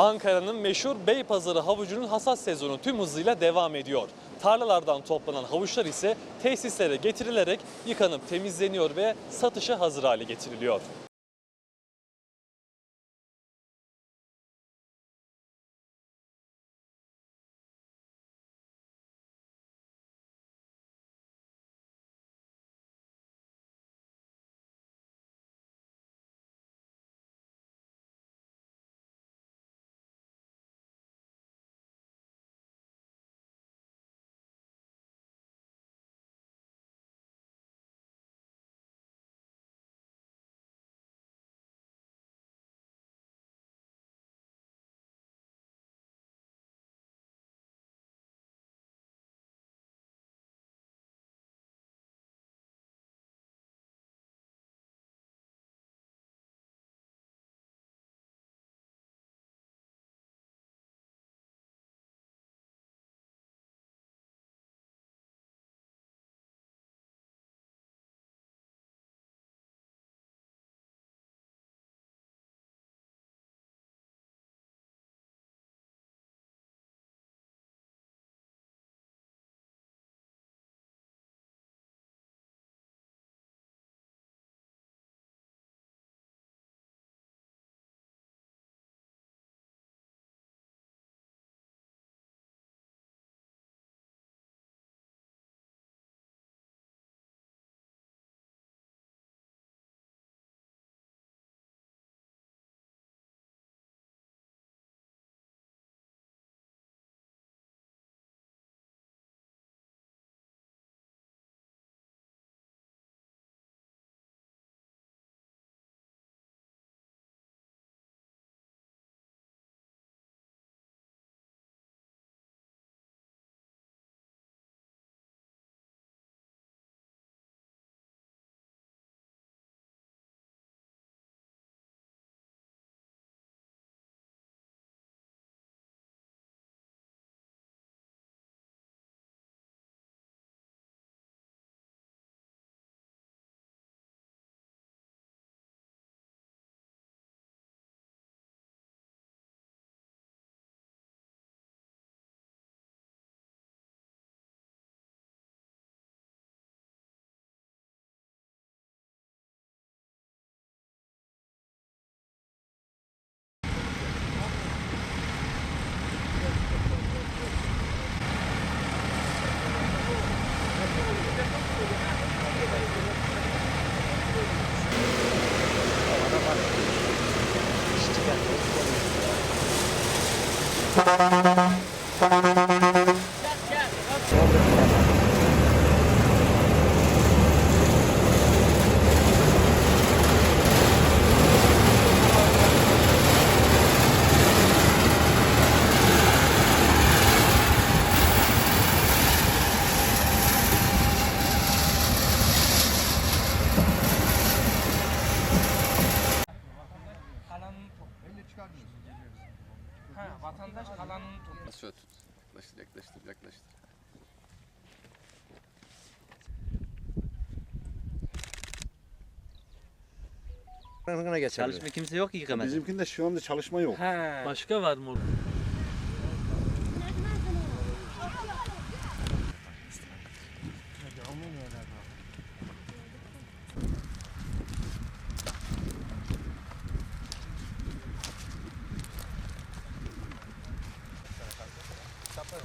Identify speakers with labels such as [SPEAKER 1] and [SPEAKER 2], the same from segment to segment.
[SPEAKER 1] Ankara'nın meşhur Beypazarı havucunun hasat sezonu tüm hızıyla devam ediyor. Tarlalardan toplanan havuçlar ise tesislere getirilerek yıkanıp temizleniyor ve satışa hazır hale getiriliyor.
[SPEAKER 2] Topluyor.
[SPEAKER 3] Şöyle tut. Yaklaştır, yaklaştır, yaklaştır.
[SPEAKER 4] Çalışma kimse yok ki yıkamaz.
[SPEAKER 5] Bizimkinde şu anda çalışma yok.
[SPEAKER 2] Ha.
[SPEAKER 1] Başka var mı?
[SPEAKER 5] Biz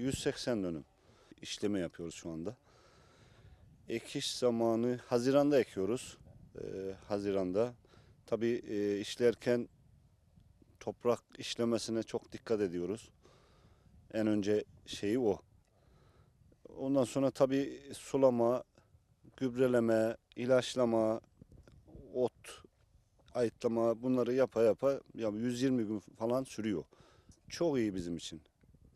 [SPEAKER 5] 180 dönüm işleme yapıyoruz şu anda. Ekiş zamanı Haziran'da ekiyoruz. Ee, Haziran'da. Tabii e, işlerken toprak işlemesine çok dikkat ediyoruz. En önce şeyi o. Ondan sonra tabii sulama, gübreleme, ilaçlama, ot ayıtlama bunları yapa yapa ya 120 gün falan sürüyor. Çok iyi bizim için.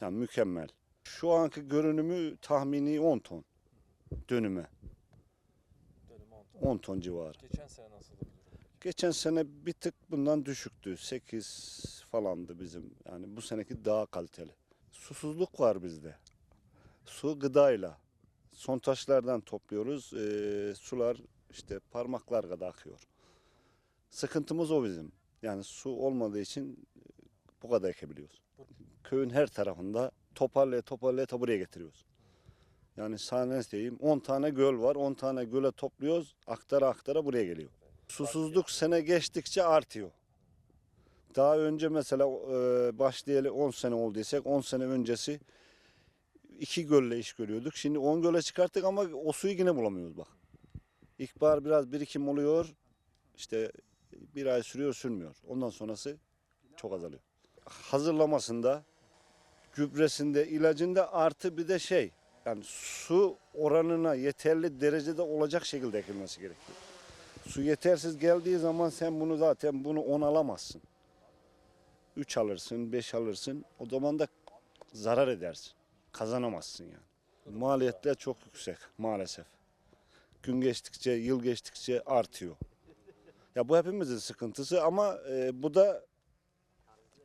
[SPEAKER 5] Yani mükemmel. Şu anki görünümü tahmini 10 ton dönüme. 10 ton civarı.
[SPEAKER 1] Geçen sene nasıldı?
[SPEAKER 5] Geçen sene bir tık bundan düşüktü. 8 falandı bizim. Yani bu seneki daha kaliteli. Susuzluk var bizde. Su gıdayla. Son taşlardan topluyoruz. Ee, sular işte parmaklar kadar akıyor. Sıkıntımız o bizim. Yani su olmadığı için e, bu kadar ekebiliyoruz. Köyün her tarafında toparlaya toparlaya ta getiriyoruz. Yani sahne diyeyim 10 tane göl var. 10 tane göle topluyoruz. Aktara aktara buraya geliyor. Susuzluk sene geçtikçe artıyor. Daha önce mesela e, başlayalı 10 sene olduysak 10 sene öncesi iki gölle iş görüyorduk. Şimdi 10 göle çıkarttık ama o suyu yine bulamıyoruz bak. İlkbahar biraz birikim oluyor. İşte bir ay sürüyor sürmüyor. Ondan sonrası çok azalıyor. Hazırlamasında, gübresinde, ilacında artı bir de şey yani su oranına yeterli derecede olacak şekilde ekilmesi gerekiyor. Su yetersiz geldiği zaman sen bunu zaten bunu 10 alamazsın. 3 alırsın, 5 alırsın. O zaman da zarar edersin. Kazanamazsın yani. Maliyetler çok yüksek maalesef. Gün geçtikçe, yıl geçtikçe artıyor. Ya bu hepimizin sıkıntısı ama e, bu da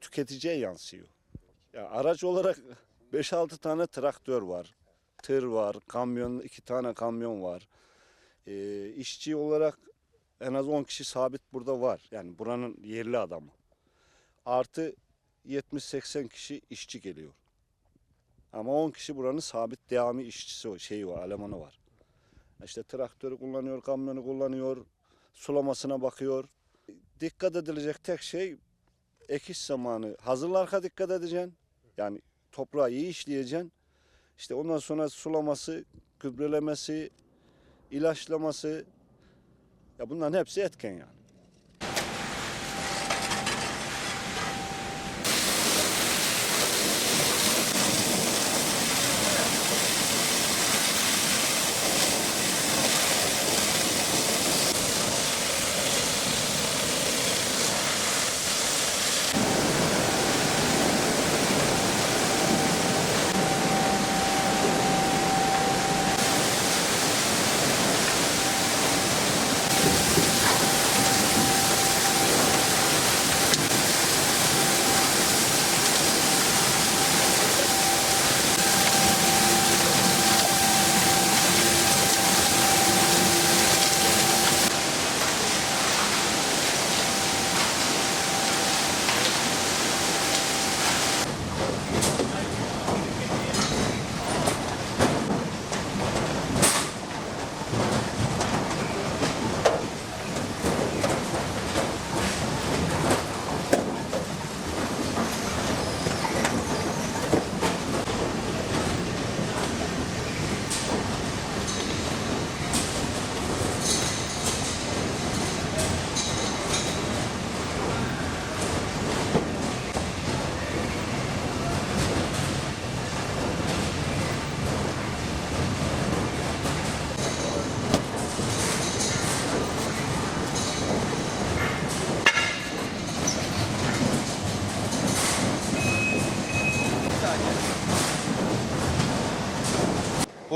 [SPEAKER 5] tüketiciye yansıyor. Ya araç olarak 5-6 tane traktör var. Tır var, kamyon, iki tane kamyon var. E, işçi olarak en az 10 kişi sabit burada var. Yani buranın yerli adamı. Artı 70-80 kişi işçi geliyor. Ama 10 kişi buranın sabit devamı işçisi şeyi var, elemanı var. İşte traktörü kullanıyor, kamyonu kullanıyor, sulamasına bakıyor. Dikkat edilecek tek şey ekiş zamanı. Hazırlarka dikkat edeceksin. Yani toprağı iyi işleyeceksin. İşte ondan sonra sulaması, gübrelemesi, ilaçlaması. Ya bunların hepsi etken yani.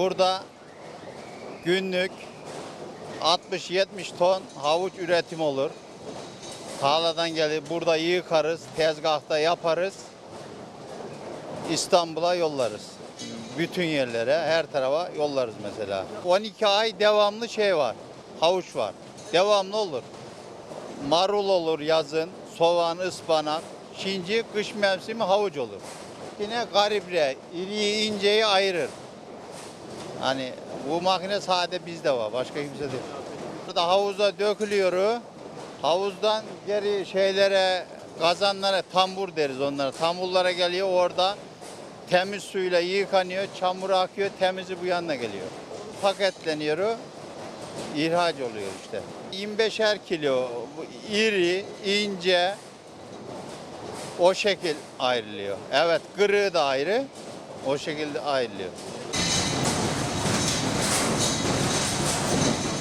[SPEAKER 4] Burada günlük 60-70 ton havuç üretim olur. Tarladan gelir, burada yıkarız, tezgahta yaparız. İstanbul'a yollarız. Bütün yerlere, her tarafa yollarız mesela. 12 ay devamlı şey var, havuç var. Devamlı olur. Marul olur yazın, soğan, ıspanak. Şimdi kış mevsimi havuç olur. Yine garibre, iriyi inceyi ayırır. Hani bu makine sade bizde var. Başka kimse değil. Burada havuza dökülüyor. Havuzdan geri şeylere, kazanlara tambur deriz onlara. Tamburlara geliyor orada temiz suyla yıkanıyor, çamur akıyor, temizi bu yanına geliyor. Paketleniyor, ihraç oluyor işte. 25'er kilo, iri, ince, o şekil ayrılıyor. Evet, kırığı da ayrı, o şekilde ayrılıyor.